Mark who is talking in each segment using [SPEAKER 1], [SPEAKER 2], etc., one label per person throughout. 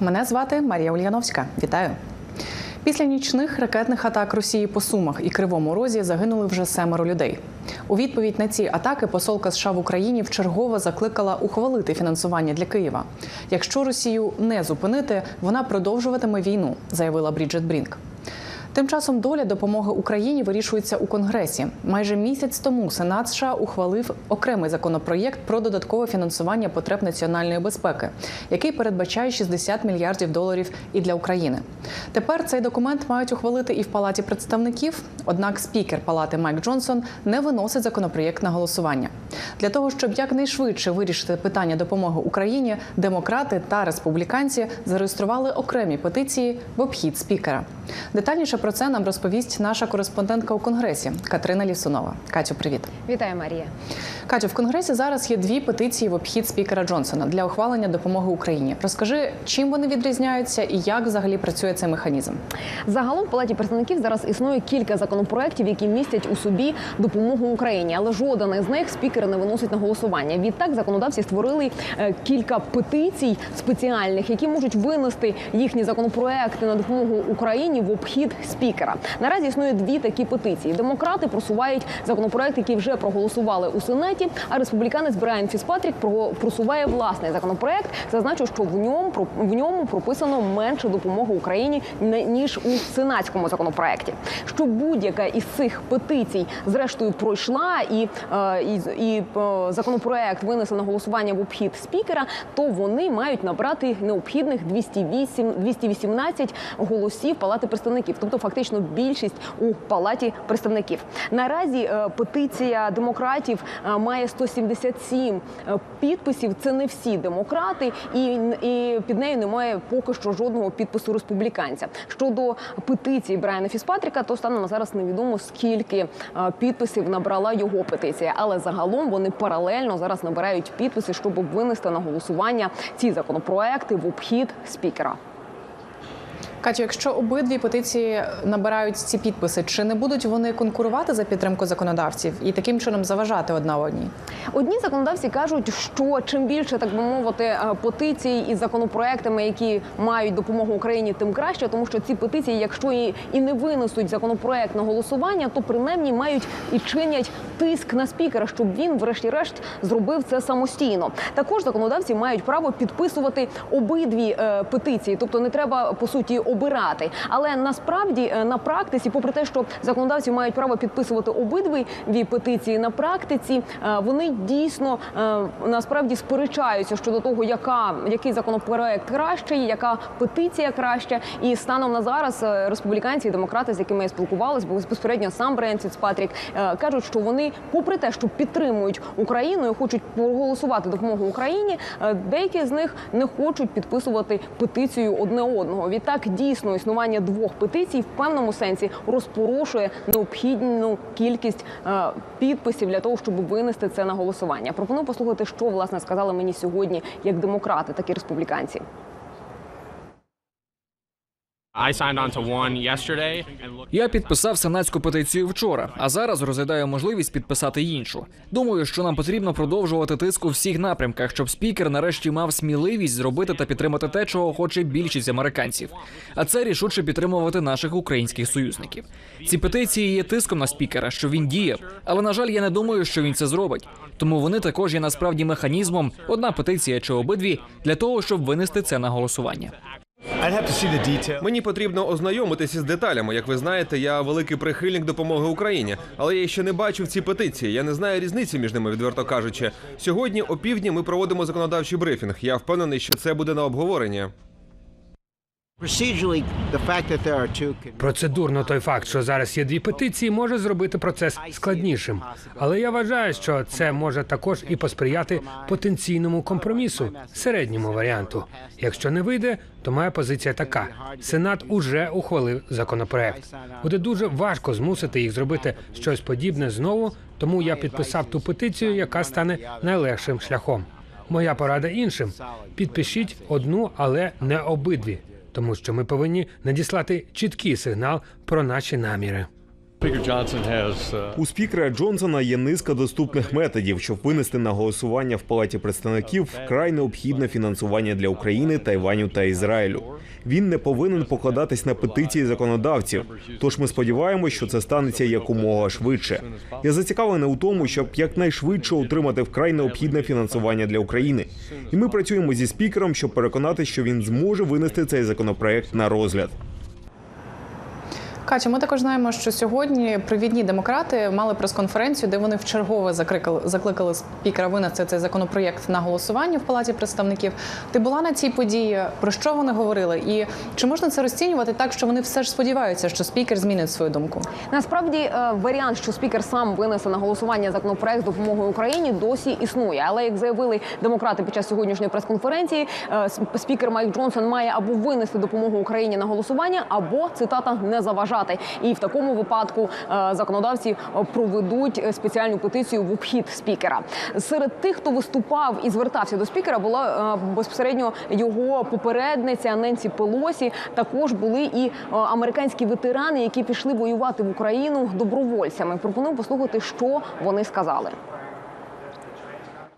[SPEAKER 1] Мене звати Марія Ульяновська. Вітаю. Після нічних ракетних атак Росії по Сумах і Кривому Розі загинули вже семеро людей. У відповідь на ці атаки посолка США в Україні вчергово закликала ухвалити фінансування для Києва. Якщо Росію не зупинити, вона продовжуватиме війну, заявила Бріджет Брінк. Тим часом доля допомоги Україні вирішується у Конгресі. Майже місяць тому Сенат США ухвалив окремий законопроєкт про додаткове фінансування потреб національної безпеки, який передбачає 60 мільярдів доларів і для України. Тепер цей документ мають ухвалити і в палаті представників. Однак спікер палати Майк Джонсон не виносить законопроєкт на голосування. Для того щоб якнайшвидше вирішити питання допомоги Україні, демократи та республіканці зареєстрували окремі петиції в обхід спікера. Детальніше про це нам розповість наша кореспондентка у конгресі Катерина Лісунова. Катю, привіт.
[SPEAKER 2] Вітаю, Марія.
[SPEAKER 1] Катю, в конгресі зараз є дві петиції в обхід спікера Джонсона для ухвалення допомоги Україні. Розкажи, чим вони відрізняються і як взагалі працює цей механізм.
[SPEAKER 2] Загалом в палаті представників зараз існує кілька законопроєктів, які містять у собі допомогу Україні, але жоден із них спікер не виносить на голосування. Відтак законодавці створили е, кілька петицій спеціальних, які можуть винести їхні законопроекти на допомогу Україні в обхід спікера. Наразі існує дві такі петиції. Демократи просувають законопроект, який вже проголосували у сенаті. А республіканець Брайан Фіспатрік про- просуває власний законопроект. Зазначу, що в ньому в ньому прописано менше допомоги Україні ніж у сенатському законопроекті. Що будь-яка із цих петицій зрештою пройшла і, е, і, і е, законопроект винесли на голосування в обхід спікера, то вони мають набрати необхідних 208, 218 голосів палати представників, тобто фактично більшість у палаті представників. Наразі е, петиція демократів е, має 177 е, підписів. Це не всі демократи, і, і під нею немає поки що жодного підпису республіканця. Щодо петиції Брайана Фіспатріка, то станом зараз невідомо скільки підписів набрала його петиція, але загалом вони паралельно зараз набирають підписи, щоб винести на голосування ці законопроекти в обхід спікера.
[SPEAKER 1] Катю, якщо обидві петиції набирають ці підписи, чи не будуть вони конкурувати за підтримку законодавців і таким чином заважати одна одній?
[SPEAKER 2] Одні законодавці кажуть, що чим більше так би мовити е, петицій із законопроектами, які мають допомогу Україні, тим краще, тому що ці петиції, якщо і, і не винесуть законопроект на голосування, то принаймні мають і чинять тиск на спікера, щоб він, врешті-решт, зробив це самостійно. Також законодавці мають право підписувати обидві е, петиції, тобто не треба по суті обирати. Але насправді е, на практиці, попри те, що законодавці мають право підписувати обидві петиції на практиці, е, вони дійсно е, насправді сперечаються щодо того, яка який законопроект кращий, яка петиція краща. І станом на зараз республіканці і демократи, з якими я спілкувалася, бо безпосередньо сам Брайан Фіцпатрік, е, кажуть, що вони, попри те, що підтримують Україну і хочуть проголосувати допомогу Україні, деякі з них не хочуть підписувати петицію одне одного. Відтак дійсно існування двох петицій в певному сенсі розпорошує необхідну кількість е, підписів для того, щоб винести це на голосування. Пропоную послухати, що власне сказали мені сьогодні як демократи, так і республіканці.
[SPEAKER 3] Я підписав сенатську петицію вчора, а зараз розглядаю можливість підписати іншу. Думаю, що нам потрібно продовжувати тиск у всіх напрямках, щоб спікер нарешті мав сміливість зробити та підтримати те, чого хоче більшість американців. А це рішуче підтримувати наших українських союзників. Ці петиції є тиском на спікера, що він діяв, але на жаль, я не думаю, що він це зробить. Тому вони також є насправді механізмом, одна петиція чи обидві, для того, щоб винести це на голосування.
[SPEAKER 4] Мені потрібно ознайомитися з деталями. Як ви знаєте, я великий прихильник допомоги Україні, але я ще не бачив ці петиції. Я не знаю різниці між ними, відверто кажучи. Сьогодні о півдні ми проводимо законодавчий брифінг. Я впевнений, що це буде на обговорення.
[SPEAKER 5] Процедурно той факт, що зараз є дві петиції, може зробити процес складнішим. Але я вважаю, що це може також і посприяти потенційному компромісу, середньому варіанту. Якщо не вийде, то моя позиція така: Сенат уже ухвалив законопроект. Буде дуже важко змусити їх зробити щось подібне знову, тому я підписав ту петицію, яка стане найлегшим шляхом. Моя порада іншим: підпишіть одну, але не обидві, тому що ми повинні надіслати чіткий сигнал про наші наміри.
[SPEAKER 6] У спікера Джонсона є низка доступних методів, щоб винести на голосування в палаті представників вкрай необхідне фінансування для України, Тайваню та Ізраїлю. Він не повинен покладатись на петиції законодавців. Тож ми сподіваємося, що це станеться якомога швидше. Я зацікавлений у тому, щоб якнайшвидше отримати вкрай необхідне фінансування для України. І ми працюємо зі спікером, щоб переконати, що він зможе винести цей законопроект на розгляд.
[SPEAKER 1] Катя, ми також знаємо, що сьогодні провідні демократи мали прес-конференцію, де вони вчергове закликали, закликали спікера винести цей законопроєкт на голосування в палаті представників. Ти була на цій події? Про що вони говорили? І чи можна це розцінювати так, що вони все ж сподіваються, що спікер змінить свою думку?
[SPEAKER 2] Насправді е, варіант, що спікер сам винесе на голосування законопроект допомогою Україні, досі існує. Але як заявили демократи під час сьогоднішньої прес-конференції, е, спікер Майк Джонсон має або винести допомогу Україні на голосування, або цитата не заважати. І в такому випадку е, законодавці е, проведуть е, спеціальну петицію в обхід спікера. Серед тих, хто виступав і звертався до спікера, була безпосередньо його попередниця Ненсі Пелосі. Також були і американські ветерани, які пішли воювати в Україну добровольцями. Пропоную послухати, що вони сказали.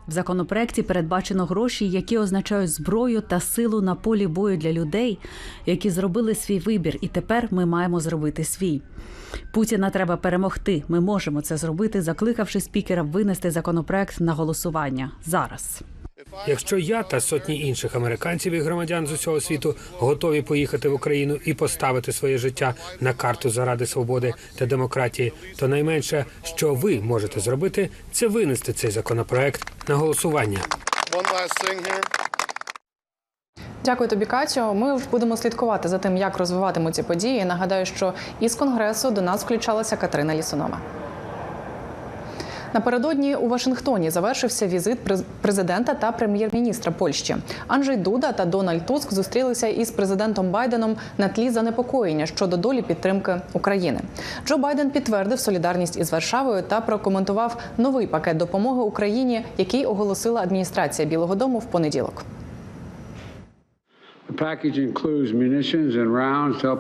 [SPEAKER 7] В законопроекті передбачено гроші, які означають зброю та силу на полі бою для людей, які зробили свій вибір, і тепер ми маємо зробити свій. Путіна треба перемогти. Ми можемо це зробити, закликавши спікера винести законопроект на голосування зараз.
[SPEAKER 5] Якщо я та сотні інших американців і громадян з усього світу готові поїхати в Україну і поставити своє життя на карту заради свободи та демократії, то найменше, що ви можете зробити, це винести цей законопроект на голосування.
[SPEAKER 1] Дякую тобі, Катю. Ми будемо слідкувати за тим, як розвиватимуть ці події. Нагадаю, що із конгресу до нас включалася Катерина Лісунова. Напередодні у Вашингтоні завершився візит президента та прем'єр-міністра Польщі. Анджей Дуда та Дональд Туск зустрілися із президентом Байденом на тлі занепокоєння щодо долі підтримки України. Джо Байден підтвердив солідарність із Варшавою та прокоментував новий пакет допомоги Україні, який оголосила адміністрація Білого Дому в понеділок.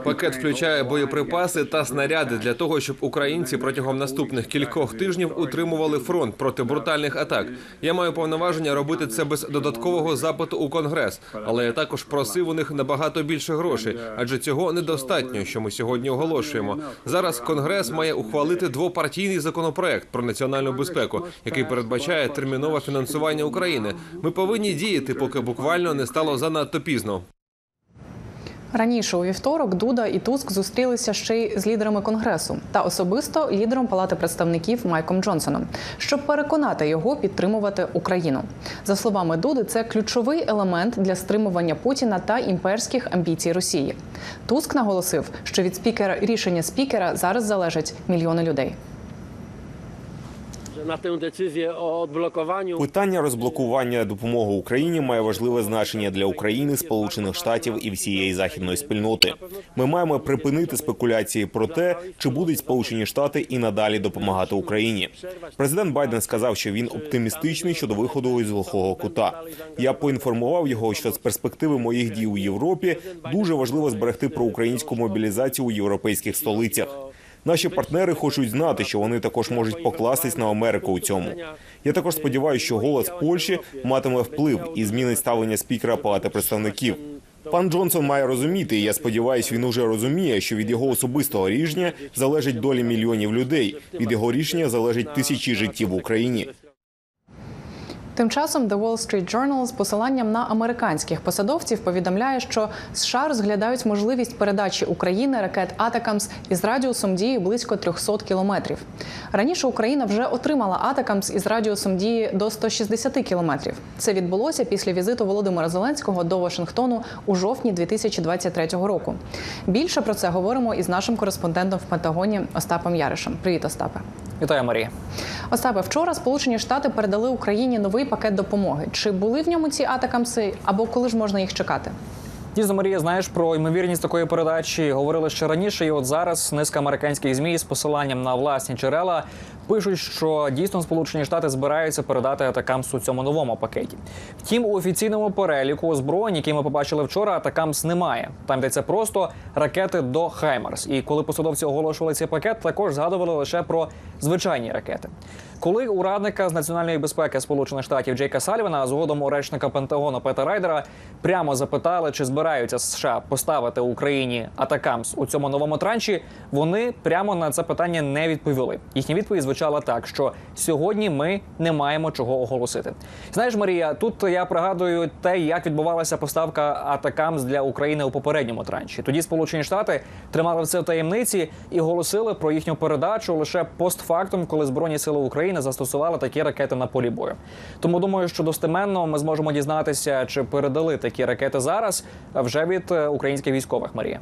[SPEAKER 4] Пакет включає боєприпаси та снаряди для того, щоб українці протягом наступних кількох тижнів утримували фронт проти брутальних атак. Я маю повноваження робити це без додаткового запиту у конгрес, але я також просив у них набагато більше грошей, адже цього недостатньо, що ми сьогодні оголошуємо. Зараз конгрес має ухвалити двопартійний законопроект про національну безпеку, який передбачає термінове фінансування України. Ми повинні діяти, поки буквально не стало занадто пізно.
[SPEAKER 1] Раніше у вівторок Дуда і Туск зустрілися ще й з лідерами конгресу та особисто лідером Палати представників Майком Джонсоном, щоб переконати його підтримувати Україну. За словами Дуди, це ключовий елемент для стримування Путіна та імперських амбіцій Росії. Туск наголосив, що від спікера рішення спікера зараз залежать мільйони людей.
[SPEAKER 8] Na tę decyzję o
[SPEAKER 6] Питання розблокування допомоги Україні має важливе значення для України, Сполучених Штатів і всієї західної спільноти. Ми маємо припинити спекуляції про те, чи будуть Сполучені Штати і надалі допомагати Україні. Президент Байден сказав, що він оптимістичний щодо виходу із глухого кута. Я поінформував його, що з перспективи моїх дій у Європі дуже важливо зберегти проукраїнську мобілізацію у європейських столицях. Наші партнери хочуть знати, що вони також можуть покластись на Америку у цьому. Я також сподіваюся, що голос Польщі матиме вплив і змінить ставлення спікера Палати представників. Пан Джонсон має розуміти, і я сподіваюся, він уже розуміє, що від його особистого рішення залежить долі мільйонів людей. Від його рішення залежить тисячі життів в Україні.
[SPEAKER 1] Тим часом The Wall Street Journal з посиланням на американських посадовців повідомляє, що США розглядають можливість передачі України ракет Атакамс із радіусом дії близько 300 кілометрів. Раніше Україна вже отримала Атакамс із радіусом дії до 160 кілометрів. Це відбулося після візиту Володимира Зеленського до Вашингтону у жовтні 2023 року. Більше про це говоримо із нашим кореспондентом в Пентагоні Остапом Яришем. Привіт, Остапе.
[SPEAKER 3] Вітаю, Марія.
[SPEAKER 1] Остапе, вчора Сполучені Штати передали Україні новий пакет допомоги. Чи були в ньому ці атакамси, або коли ж можна їх чекати?
[SPEAKER 9] Дійсно, Марія, знаєш про ймовірність такої передачі говорили ще раніше, і от зараз низка американських змі з посиланням на власні джерела пишуть, що дійсно Сполучені Штати збираються передати атакамс у цьому новому пакеті. Втім, у офіційному переліку озброєнь, які ми побачили вчора, атакамс немає. Там йдеться просто ракети до Хаймарс. І коли посадовці оголошували цей пакет, також згадували лише про звичайні ракети. Коли у радника з національної безпеки Сполучених Штатів Джейка Салівана, а згодом у речника Пентагону Пета Райдера прямо запитали, чи збираються США поставити Україні атакамс у цьому новому транші, вони прямо на це питання не відповіли. Їхня відповідь звучала так, що сьогодні ми не маємо чого оголосити. Знаєш, Марія, тут я пригадую те, як відбувалася поставка атакамс для України у попередньому транші. Тоді Сполучені Штати тримали це в таємниці і оголосили про їхню передачу лише постфактум, коли збройні сили України застосували такі ракети на полі бою. Тому думаю, що достеменно ми зможемо дізнатися, чи передали такі ракети зараз вже від е, українських військових. Марія.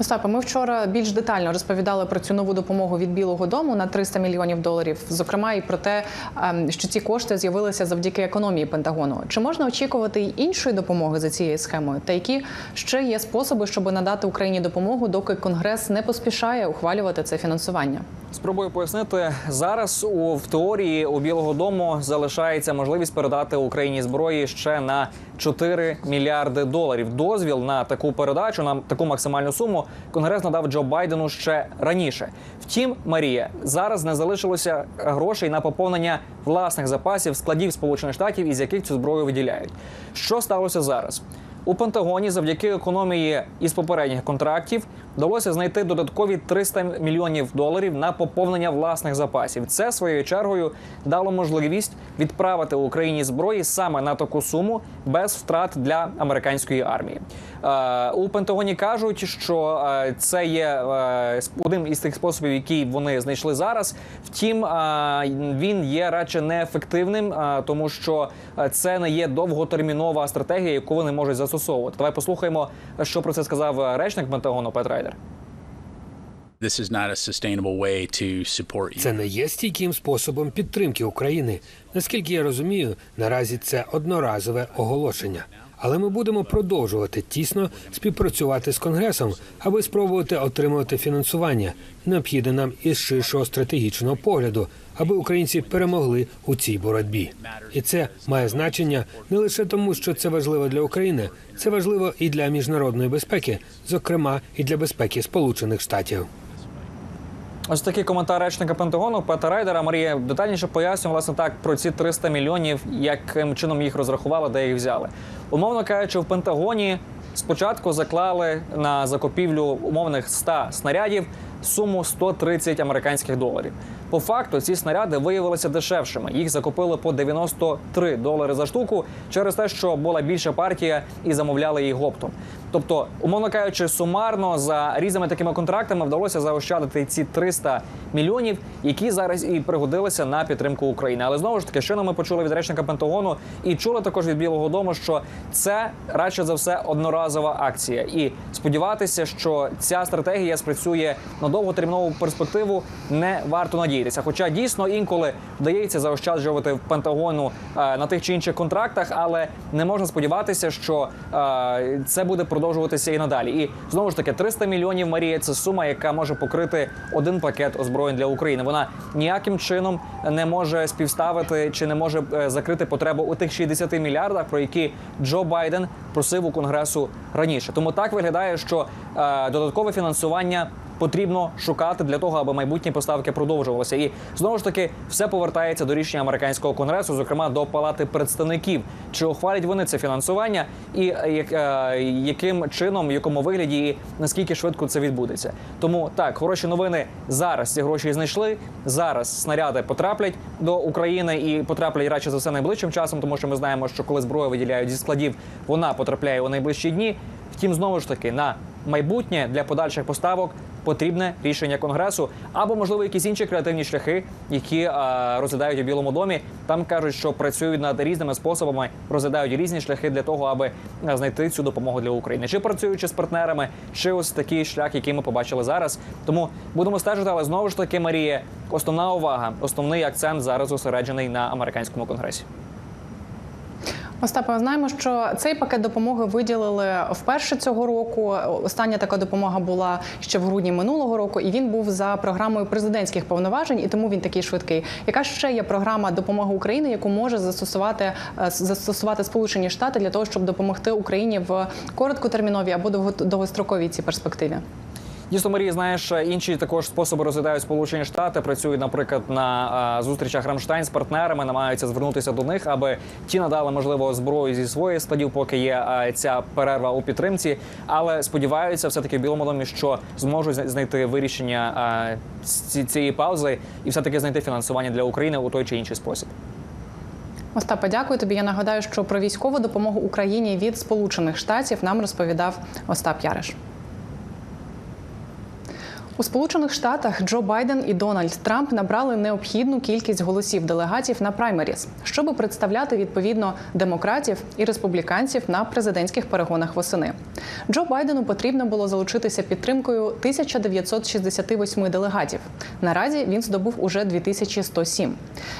[SPEAKER 1] Остапе, ми вчора більш детально розповідали про цю нову допомогу від Білого Дому на 300 мільйонів доларів. Зокрема, і про те, ем, що ці кошти з'явилися завдяки економії Пентагону. Чи можна очікувати й іншої допомоги за цією схемою? Та які ще є способи, щоб надати Україні допомогу, доки Конгрес не поспішає ухвалювати це фінансування?
[SPEAKER 9] Спробую пояснити зараз. У в теорії у Білого Дому залишається можливість передати Україні зброї ще на 4 мільярди доларів. Дозвіл на таку передачу на таку максимальну суму конгрес надав Джо Байдену ще раніше. Втім, Марія зараз не залишилося грошей на поповнення власних запасів складів Сполучених Штатів, із яких цю зброю виділяють. Що сталося зараз? У Пентагоні завдяки економії із попередніх контрактів вдалося знайти додаткові 300 мільйонів доларів на поповнення власних запасів. Це своєю чергою дало можливість відправити Україні зброї саме на таку суму без втрат для американської армії. Е, у Пентагоні кажуть, що е, це є е, одним із тих способів, які вони знайшли зараз. Втім, е, він є радше неефективним, е, тому що е, це не є довготермінова стратегія, яку вони можуть застосовувати. Давай послухаємо, що про це сказав е, речник Пентагону Пет Райдер.
[SPEAKER 10] This is not a sustainable way to support
[SPEAKER 5] Це не є стійким способом підтримки України. Наскільки я розумію, наразі це одноразове оголошення. Але ми будемо продовжувати тісно співпрацювати з конгресом, аби спробувати отримувати фінансування, необхідне нам із ширшого стратегічного погляду, аби українці перемогли у цій боротьбі. І це має значення не лише тому, що це важливо для України, це важливо і для міжнародної безпеки, зокрема і для безпеки Сполучених Штатів.
[SPEAKER 9] Ось такий коментар речника Пентагону Пета Райдера. Марія детальніше пояснює власне так про ці 300 мільйонів, яким чином їх розрахували, де їх взяли. Умовно кажучи, в Пентагоні спочатку заклали на закупівлю умовних 100 снарядів суму 130 американських доларів. По факту ці снаряди виявилися дешевшими. Їх закупили по 93 долари за штуку через те, що була більша партія і замовляли її оптом. Тобто, умовно кажучи, сумарно за різними такими контрактами вдалося заощадити ці 300 мільйонів, які зараз і пригодилися на підтримку України. Але знову ж таки, щойно ми почули від речника Пентагону і чули також від Білого Дому, що це радше за все одноразова акція, і сподіватися, що ця стратегія спрацює на довготермінову перспективу, не варто надіятися. Хоча дійсно інколи вдається заощаджувати в Пентагону е, на тих чи інших контрактах, але не можна сподіватися, що е, це буде продовжуватися і надалі. І знову ж таки, 300 мільйонів Марія це сума, яка може покрити один пакет озброєнь для України. Вона ніяким чином не може співставити чи не може е, закрити потребу у тих 60 мільярдах, про які Джо Байден просив у конгресу раніше. Тому так виглядає, що е, додаткове фінансування. Потрібно шукати для того, аби майбутні поставки продовжувалися, і знову ж таки все повертається до рішення американського конгресу, зокрема до палати представників. Чи ухвалять вони це фінансування, і е, е, яким чином, в якому вигляді, і наскільки швидко це відбудеться? Тому так, хороші новини зараз ці гроші знайшли. Зараз снаряди потраплять до України і потраплять радше за все найближчим часом, тому що ми знаємо, що коли зброю виділяють зі складів, вона потрапляє у найближчі дні. Втім, знову ж таки, на майбутнє для подальших поставок потрібне рішення конгресу або можливо якісь інші креативні шляхи, які е, розглядають у Білому домі. Там кажуть, що працюють над різними способами, розглядають різні шляхи для того, аби е, знайти цю допомогу для України, чи працюючи з партнерами, чи ось такий шлях, який ми побачили зараз. Тому будемо стежити, але знову ж таки, Марія, основна увага, основний акцент зараз зосереджений на американському конгресі.
[SPEAKER 1] Остапе, знаємо, що цей пакет допомоги виділили вперше цього року. Остання така допомога була ще в грудні минулого року, і він був за програмою президентських повноважень, і тому він такий швидкий. Яка ще є програма допомоги Україні, яку може застосувати е, застосувати Сполучені Штати для того, щоб допомогти Україні в короткотерміновій або довго- довгостроковій цій перспективі?
[SPEAKER 9] Дійсно, Марія, знаєш, інші також способи розглядають Сполучені Штати. Працюють, наприклад, на зустрічах Рамштайн з партнерами, намагаються звернутися до них, аби ті надали можливо зброю зі своїх складів, поки є ця перерва у підтримці. Але сподіваються, все таки в Білому домі, що зможуть знайти вирішення а, цієї паузи і все таки знайти фінансування для України у той чи інший спосіб.
[SPEAKER 1] Остапе, дякую тобі. Я нагадаю, що про військову допомогу Україні від Сполучених Штатів нам розповідав Остап Яриш. У Сполучених Штатах Джо Байден і Дональд Трамп набрали необхідну кількість голосів делегатів на праймеріс, щоб представляти відповідно демократів і республіканців на президентських перегонах восени. Джо Байдену потрібно було залучитися підтримкою 1968 делегатів. Наразі він здобув уже 2107.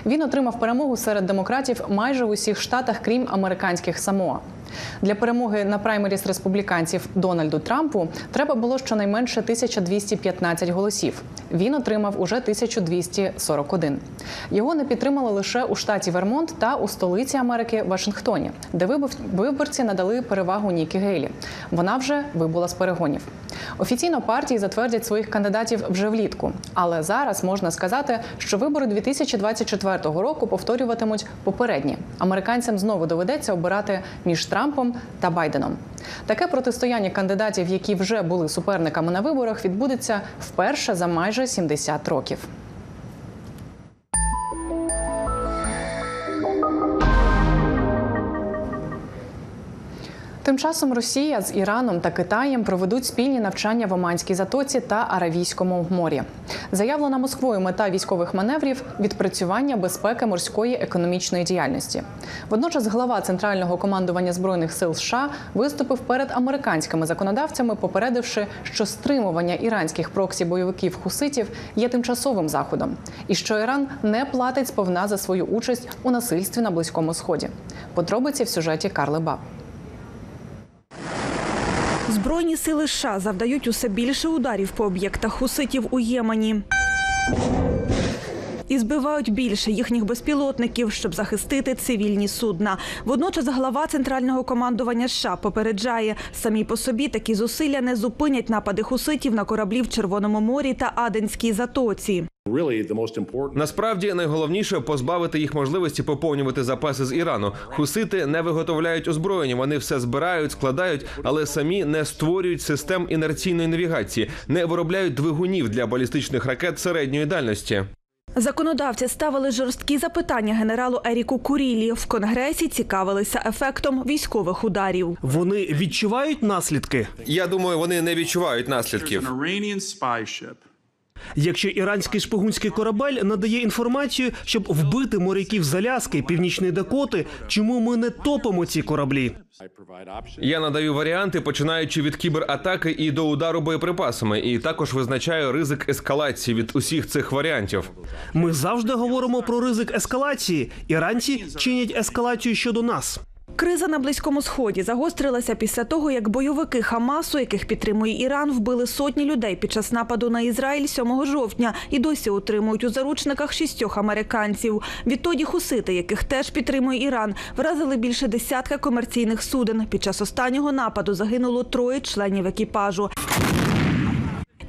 [SPEAKER 1] Він отримав перемогу серед демократів майже в усіх штатах, крім американських Самоа. Для перемоги на праймеріс республіканців Дональду Трампу треба було щонайменше 1215 голосів. Він отримав уже 1241. Його не підтримали лише у штаті Вермонт та у столиці Америки Вашингтоні, де вибор- виборці надали перевагу Нікі Гейлі. Вона вже вибула з перегонів. Офіційно партії затвердять своїх кандидатів вже влітку, але зараз можна сказати, що вибори 2024 року повторюватимуть попередні. Американцям знову доведеться обирати між Трампом та Байденом. Таке протистояння кандидатів, які вже були суперниками на виборах, відбудеться вперше за майже 70 років. Тим часом Росія з Іраном та Китаєм проведуть спільні навчання в Оманській затоці та Аравійському морі. Заявлена Москвою мета військових маневрів відпрацювання безпеки морської економічної діяльності. Водночас глава центрального командування збройних сил США виступив перед американськими законодавцями, попередивши, що стримування іранських проксі бойовиків хуситів є тимчасовим заходом, і що Іран не платить сповна за свою участь у насильстві на близькому сході. Подробиці в сюжеті Карли Баб.
[SPEAKER 11] Збройні сили США завдають усе більше ударів по об'єктах хуситів у Ємені. І збивають більше їхніх безпілотників, щоб захистити цивільні судна. Водночас глава центрального командування США попереджає, самі по собі такі зусилля не зупинять напади хуситів на кораблі в Червоному морі та Аденській затоці.
[SPEAKER 4] Насправді найголовніше позбавити їх можливості поповнювати запаси з Ірану. Хусити не виготовляють озброєння, вони все збирають, складають, але самі не створюють систем інерційної навігації, не виробляють двигунів для балістичних ракет середньої дальності.
[SPEAKER 11] Законодавці ставили жорсткі запитання генералу Еріку Курілі. В конгресі цікавилися ефектом військових ударів.
[SPEAKER 12] Вони відчувають наслідки.
[SPEAKER 4] Я думаю, вони не відчувають наслідків.
[SPEAKER 12] Якщо іранський шпигунський корабель надає інформацію, щоб вбити моряків з Аляски, Північної Дакоти, чому ми не топимо ці кораблі?
[SPEAKER 4] Я надаю варіанти, починаючи від кібератаки і до удару боєприпасами, і також визначаю ризик ескалації від усіх цих варіантів.
[SPEAKER 12] Ми завжди говоримо про ризик ескалації. Іранці чинять ескалацію щодо нас.
[SPEAKER 11] Криза на близькому сході загострилася після того, як бойовики Хамасу, яких підтримує Іран, вбили сотні людей під час нападу на Ізраїль 7 жовтня і досі утримують у заручниках шістьох американців. Відтоді хусити, яких теж підтримує Іран, вразили більше десятка комерційних суден. Під час останнього нападу загинуло троє членів екіпажу.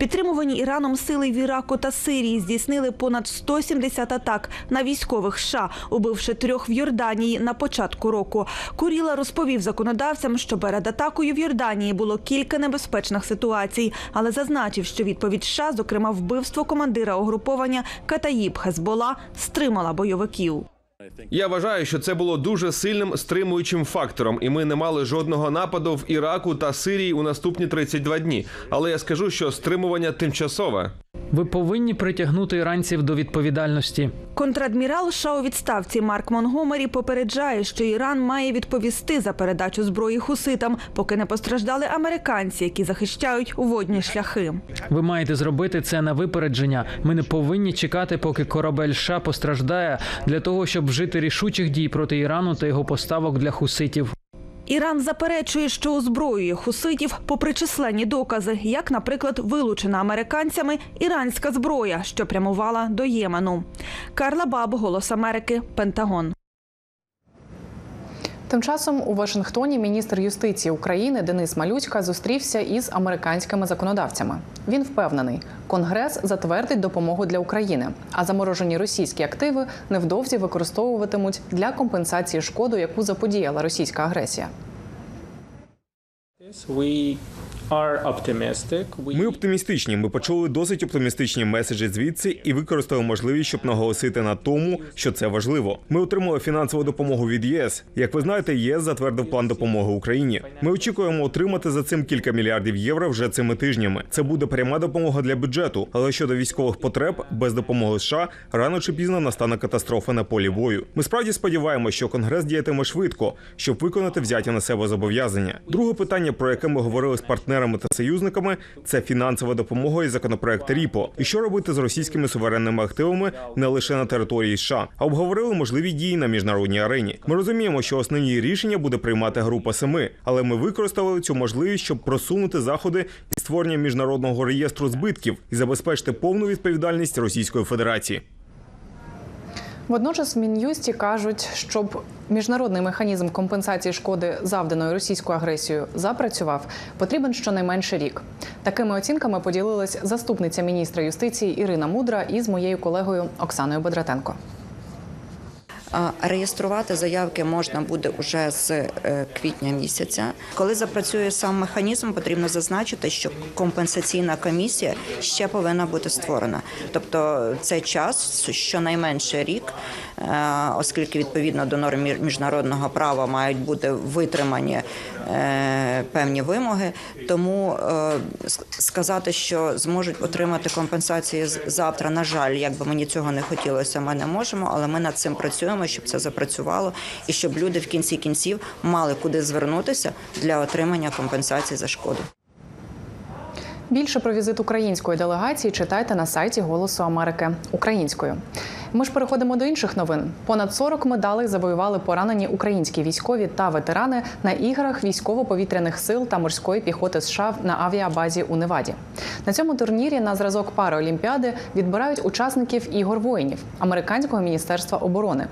[SPEAKER 11] Підтримувані Іраном сили в Іраку та Сирії здійснили понад 170 атак на військових США, убивши трьох в Йорданії на початку року. Куріла розповів законодавцям, що перед атакою в Йорданії було кілька небезпечних ситуацій, але зазначив, що відповідь США, зокрема вбивство командира угруповання Катаїб Хезбола, стримала бойовиків.
[SPEAKER 4] Я вважаю, що це було дуже сильним стримуючим фактором, і ми не мали жодного нападу в Іраку та Сирії у наступні 32 дні. Але я скажу, що стримування тимчасове.
[SPEAKER 13] Ви повинні притягнути іранців до відповідальності.
[SPEAKER 11] Контрадмірал США у відставці Марк Монгомері попереджає, що Іран має відповісти за передачу зброї хуситам, поки не постраждали американці, які захищають водні шляхи.
[SPEAKER 13] Ви маєте зробити це на випередження. Ми не повинні чекати, поки корабель США постраждає для того, щоб вжити рішучих дій проти Ірану та його поставок для хуситів.
[SPEAKER 11] Іран заперечує, що озброює хуситів, попри численні докази, як, наприклад, вилучена американцями іранська зброя, що прямувала до Ємену. Карла Баб, Голос Америки, Пентагон.
[SPEAKER 1] Тим часом у Вашингтоні міністр юстиції України Денис Малючка зустрівся із американськими законодавцями. Він впевнений, Конгрес затвердить допомогу для України, а заморожені російські активи невдовзі використовуватимуть для компенсації шкоду, яку заподіяла російська агресія.
[SPEAKER 6] Ми оптимістичні. Ми почули досить оптимістичні меседжі звідси і використали можливість, щоб наголосити на тому, що це важливо. Ми отримали фінансову допомогу від ЄС. Як ви знаєте, ЄС затвердив план допомоги Україні. Ми очікуємо отримати за цим кілька мільярдів євро вже цими тижнями. Це буде пряма допомога для бюджету. Але щодо військових потреб, без допомоги США рано чи пізно настане катастрофа на полі бою. Ми справді сподіваємося, що конгрес діятиме швидко, щоб виконати взяті на себе зобов'язання. Друге питання, про яке ми говорили з партнерами та союзниками, це фінансова допомога і законопроект РІПО. І що робити з російськими суверенними активами не лише на території США, а обговорили можливі дії на міжнародній арені. Ми розуміємо, що основні рішення буде приймати група семи, але ми використали цю можливість, щоб просунути заходи і створення міжнародного реєстру збитків і забезпечити повну відповідальність Російської Федерації.
[SPEAKER 1] Водночас в мін'юсті кажуть, щоб міжнародний механізм компенсації шкоди, завданої російською агресією, запрацював, потрібен щонайменше рік. Такими оцінками поділилась заступниця міністра юстиції Ірина Мудра із моєю колегою Оксаною Бодратенко.
[SPEAKER 14] Реєструвати заявки можна буде уже з е, квітня місяця. Коли запрацює сам механізм, потрібно зазначити, що компенсаційна комісія ще повинна бути створена. Тобто це час щонайменше рік, е, оскільки відповідно до норм міжнародного права мають бути витримані певні вимоги. Тому е, сказати, що зможуть отримати компенсації завтра, на жаль, як би мені цього не хотілося, ми не можемо, але ми над цим працюємо, щоб це запрацювало і щоб люди в кінці кінців мали куди звернутися для отримання компенсації за шкоду.
[SPEAKER 1] Більше про візит української делегації читайте на сайті Голосу Америки українською. Ми ж переходимо до інших новин. Понад 40 медалей завоювали поранені українські військові та ветерани на іграх військово-повітряних сил та морської піхоти США на авіабазі у Неваді. На цьому турнірі на зразок параолімпіади відбирають учасників ігор воїнів американського міністерства оборони.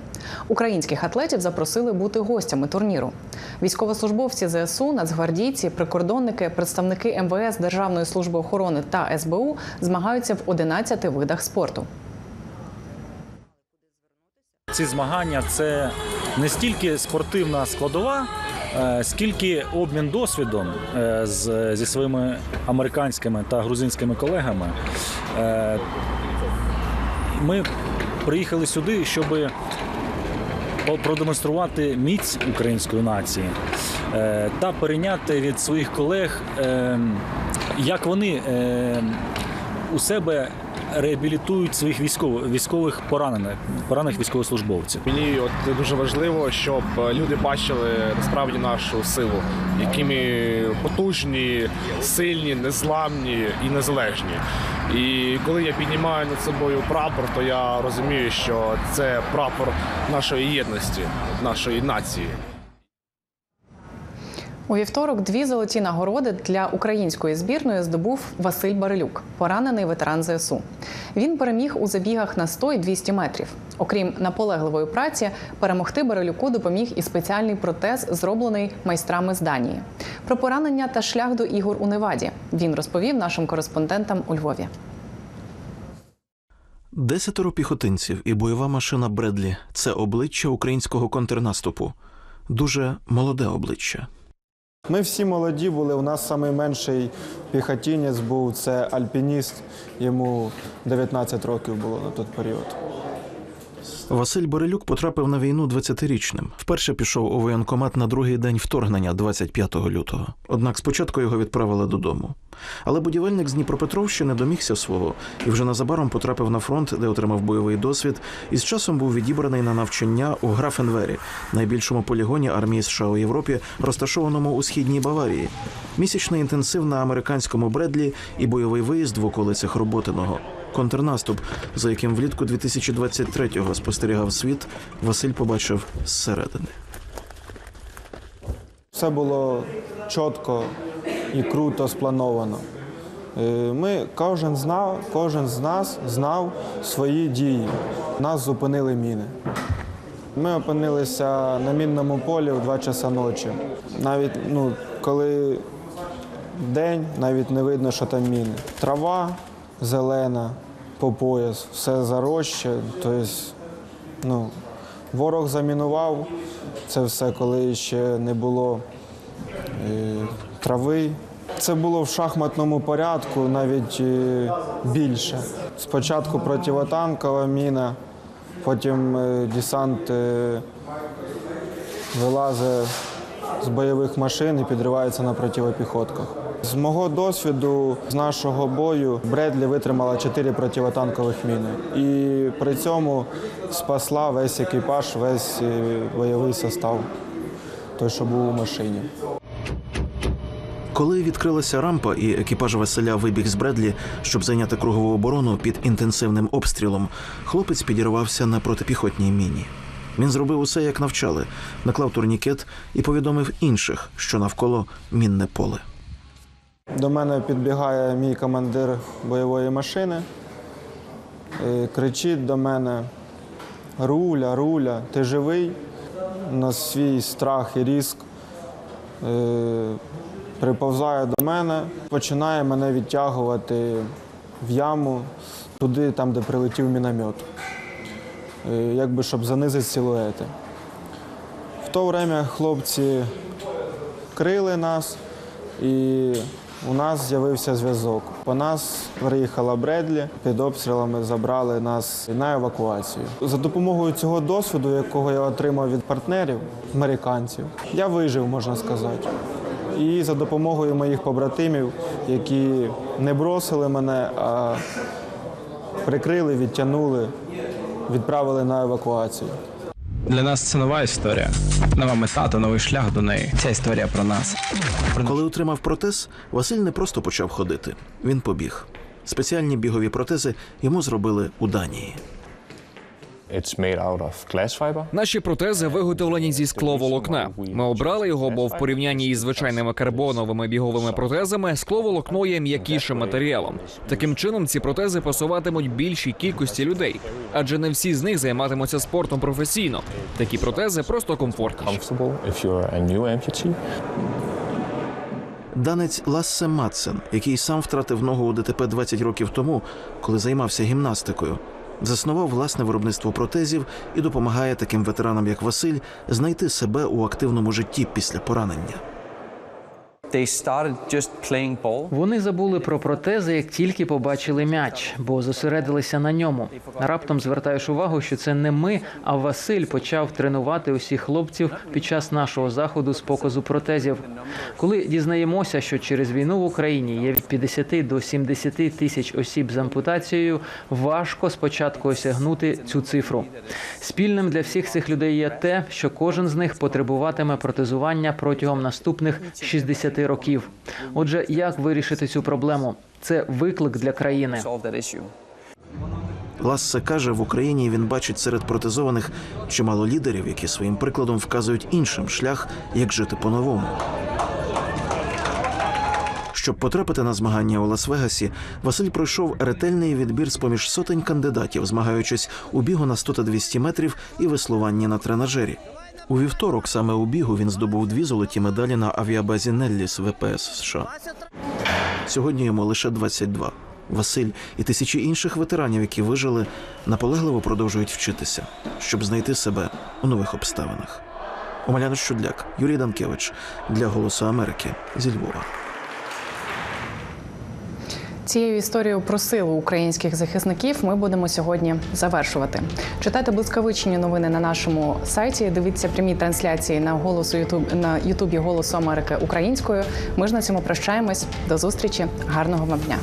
[SPEAKER 1] Українських атлетів запросили бути гостями турніру. Військовослужбовці ЗСУ, нацгвардійці, прикордонники, представники МВС, Державної служби охорони та СБУ змагаються в 11 видах спорту.
[SPEAKER 15] Ці змагання це не стільки спортивна складова, е, скільки обмін досвідом е, зі своїми американськими та грузинськими колегами. Е, Ми приїхали сюди, щоб продемонструвати міць української нації та перейняти від своїх колег, як вони у себе реабілітують своїх військових військових поранених поранених військовослужбовців.
[SPEAKER 16] Мені от дуже важливо, щоб люди бачили насправді нашу силу, які ми потужні, сильні, незламні і незалежні. І коли я піднімаю над собою прапор, то я розумію, що це прапор нашої єдності, нашої нації.
[SPEAKER 1] У вівторок дві золоті нагороди для української збірної здобув Василь Барилюк, поранений ветеран ЗСУ. Він переміг у забігах на 100 і 200 метрів. Окрім наполегливої праці, перемогти Барилюку допоміг і спеціальний протез, зроблений майстрами з Данії. Про поранення та шлях до ігор у Неваді він розповів нашим кореспондентам у Львові.
[SPEAKER 17] Десятеро піхотинців і бойова машина Бредлі це обличчя українського контрнаступу. Дуже молоде обличчя.
[SPEAKER 18] Ми всі молоді були. У нас найменший піхотінець був це альпініст. Йому 19 років було на той період.
[SPEAKER 17] Василь Борелюк потрапив на війну 20-річним. Вперше пішов у воєнкомат на другий день вторгнення 25 лютого. Однак спочатку його відправили додому. Але будівельник з Дніпропетровщини домігся свого і вже незабаром потрапив на фронт, де отримав бойовий досвід, і з часом був відібраний на навчання у Графенвері, найбільшому полігоні армії США у Європі, розташованому у східній Баварії. Місячний інтенсив на американському Бредлі і бойовий виїзд в околицях Роботиного. Контрнаступ, за яким влітку 2023-го спостерігав світ, Василь побачив зсередини.
[SPEAKER 18] Все було чітко і круто сплановано. Е, Ми кожен знав, кожен з нас знав свої дії. Нас зупинили міни. Ми опинилися на мінному полі в 2 часа ночі. Навіть ну, коли день, навіть не видно, що там міни. Трава зелена по пояс, все заросше. Тобто, ну, ворог замінував це все, коли ще не було е, трави. Це було в шахматному порядку, навіть е, більше. Спочатку противотанкова міна, потім е, десант вилазить з бойових машин і підривається на противопіхотках. З мого досвіду, з нашого бою, Бредлі витримала 4 противотанкових міни. І при цьому спасла весь екіпаж, весь е, бойовий состав, той, що був у машині.
[SPEAKER 17] Коли відкрилася рампа і екіпаж Василя вибіг з Бредлі, щоб зайняти кругову оборону під інтенсивним обстрілом, хлопець підірвався на протипіхотній міні. Він зробив усе, як навчали, наклав турнікет і повідомив інших, що навколо мінне поле.
[SPEAKER 18] До мене підбігає мій командир бойової машини, е, кричить до мене: Руля, руля, ти живий? На свій страх і різк е, приповзає до мене, починає мене відтягувати в яму, туди, там, де прилетів міномет, е, якби щоб занизити силуети. В то время хлопці крили нас, і у нас з'явився зв'язок. По нас приїхала Бредлі, під обстрілами забрали нас на евакуацію. За допомогою цього досвіду, якого я отримав від партнерів, американців, я вижив, можна сказати. І за допомогою моїх побратимів, які не бросили мене, а прикрили, відтягнули, відправили на евакуацію.
[SPEAKER 19] Для нас це нова історія, нова мета та новий шлях до неї. Ця історія про нас.
[SPEAKER 17] Коли отримав протез, Василь не просто почав ходити. Він побіг. Спеціальні бігові протези йому зробили у Данії.
[SPEAKER 3] Наші протези виготовлені зі скловолокна. Ми обрали його, бо в порівнянні із звичайними карбоновими біговими протезами скловолокно є м'якішим матеріалом. Таким чином, ці протези пасуватимуть більшій кількості людей, адже не всі з них займатимуться спортом професійно. Такі протези просто
[SPEAKER 20] a.
[SPEAKER 17] Данець Лассе Матсен, який сам втратив ногу у ДТП 20 років тому, коли займався гімнастикою, заснував власне виробництво протезів і допомагає таким ветеранам, як Василь, знайти себе у активному житті після поранення.
[SPEAKER 13] Вони забули про протези, як тільки побачили м'яч, бо зосередилися на ньому. Раптом звертаєш увагу, що це не ми, а Василь почав тренувати усіх хлопців під час нашого заходу з показу протезів. Коли дізнаємося, що через війну в Україні є від 50 до 70 тисяч осіб з ампутацією, важко спочатку осягнути цю цифру. Спільним для всіх цих людей є те, що кожен з них потребуватиме протезування протягом наступних 60 років. Отже, як вирішити цю проблему? Це виклик для країни.
[SPEAKER 17] Лассе каже, в Україні він бачить серед протезованих чимало лідерів, які своїм прикладом вказують іншим шлях, як жити по-новому. Щоб потрапити на змагання у Лас-Вегасі, Василь пройшов ретельний відбір з поміж сотень кандидатів, змагаючись у бігу на 100 та 200 метрів і веслуванні на тренажері. У вівторок саме у бігу він здобув дві золоті медалі на авіабазі Нелліс ВПС США. Сьогодні йому лише 22. Василь і тисячі інших ветеранів, які вижили, наполегливо продовжують вчитися, щоб знайти себе у нових обставинах. Омеляна Щудляк, Юрій Данкевич для Голосу Америки зі Львова.
[SPEAKER 1] Цією історією про силу українських захисників ми будемо сьогодні завершувати. Читайте блискавичні новини на нашому сайті. Дивіться прямі трансляції на голосу Ютуб на Ютубі Голосу Америки українською. Ми ж на цьому прощаємось. До зустрічі. Гарного вам дня.